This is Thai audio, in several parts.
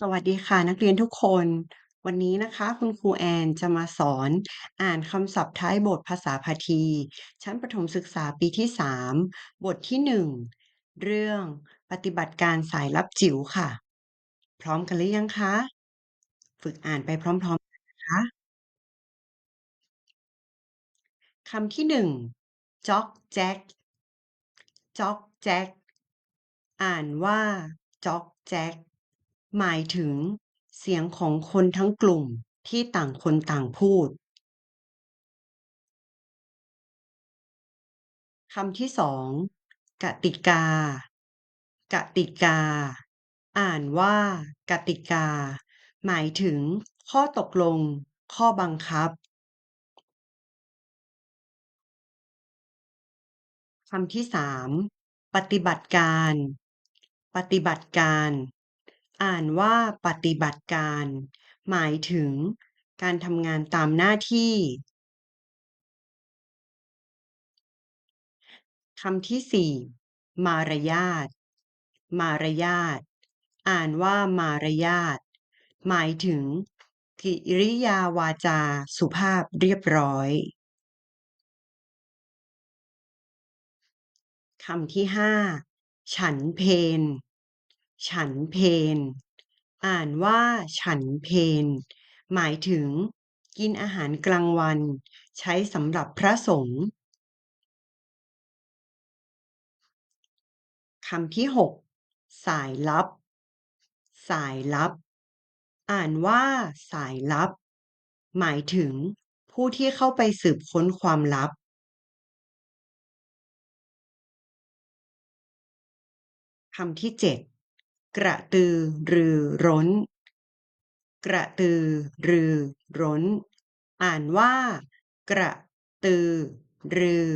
สวัสดีค่ะ นักเรียนทุกคน วันนี้นะคะ คุณครูแอนจะมาสอนอ่านคำศัพท์ท้ายบทภาษาพาที ชั้นประถมศึกษาปีที่ 3 บทที่ 1 เรื่องปฏิบัติการสายลับจิ๋วค่ะ พร้อมกันหรือยังคะ ฝึกอ่านไปพร้อมๆกันนะคะคำที่ 1จ๊อกแจ๊กจ๊อกแจ๊กอ่านว่าจ๊อกแจ๊ก หมายถึงเสียงของคนทั้งกลุ่มที่ต่างคนต่างพูด คำที่สองกติกา กติกา อ่านว่า กติกา หมายถึง ข้อตกลง ข้อบังคับ คำที่สามปฏิบัติการ ปฏิบัติการ อ่านว่าปฏิบัติการ หมายถึงการทำงานตามหน้าที่ คำที่สี่มารยาท มารยาท อ่านว่ามารยาท หมายถึงกิริยาวาจาสุภาพเรียบร้อย คำที่ห้าฉันเพน ฉันเพนอ่านว่าฉันเพนหมายถึง กินอาหารกลางวัน ใช้สำหรับพระสงฆ์ คำที่หกสายลับ สายลับ อ่านว่า สายลับ หมายถึง ผู้ที่เข้าไปสืบค้นความลับ คำที่เจ็ด กระตือรือร้น กระตือรือร้น อ่านว่า กระตือรือ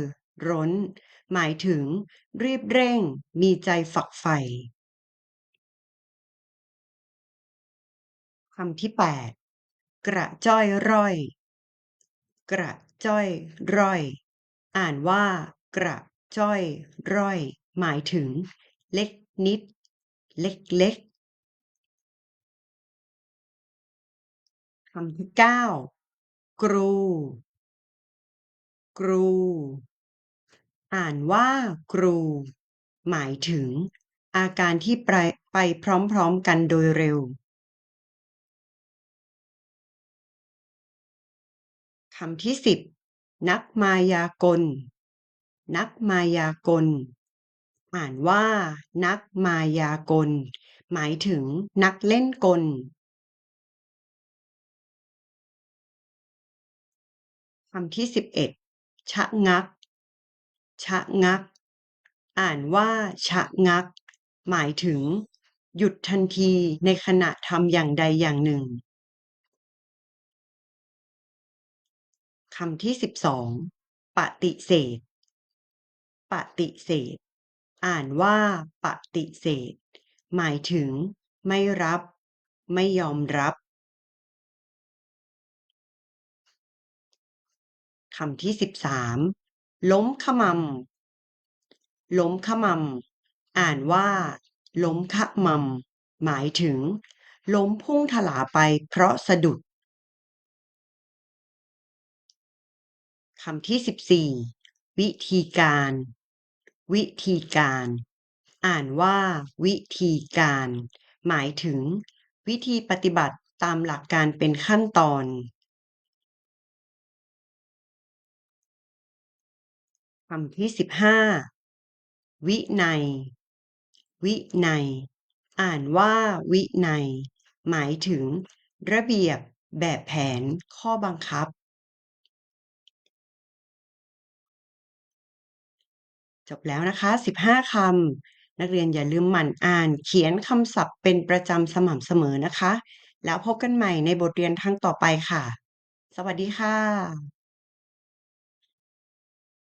ร้น หมายถึง รีบเร่ง มีใจฝักใฝ่คำที่แปดกระจ้อยร่อย กระจ้อยร่อย อ่านว่า กระจ้อยร่อย หมายถึง เล็กนิด เล็กเล็กคำที่เก้ากรู กรู อ่านว่ากรู หมายถึง อาการที่ไปไปพร้อมๆกันโดยเร็วคำที่สิบนักมายากล นักมายากล อ่านว่า นักมายากล หมายถึงนักเล่นกล คำที่สิบเอ็ดชะงัก ชะงัก อ่านว่า ชะงัก หมายถึง หยุดทันทีในขณะทำอย่างใดอย่างหนึ่งคำที่สิบสองปฏิเสธ ปฏิเสธ อ่านว่า ปฏิเสธ หมายถึง ไม่รับ ไม่ยอมรับคำที่สิบสามล้มขมำล้มขมำอ่านว่า ล้มขมำหมายถึง ล้มพุ่งถลาไปเพราะสะดุดคำที่สิบสี่วิธีการ วิธีการ อ่านว่า วิธีการ หมายถึง วิธีปฏิบัติตามหลักการเป็นขั้นตอน คำที่สิบห้าวิในวิในอ่านว่าวิในหมายถึง ระเบียบ แบบแผน ข้อบังคับ จบแล้วนะคะ 15คำนักเรียนอย่าลืมหมั่นอ่าน เขียนคำศัพท์เป็นประจำสม่ำเสมอนะคะ แล้วพบกันใหม่ในบทเรียนครั้งต่อไปค่ะ สวัสดีค่ะ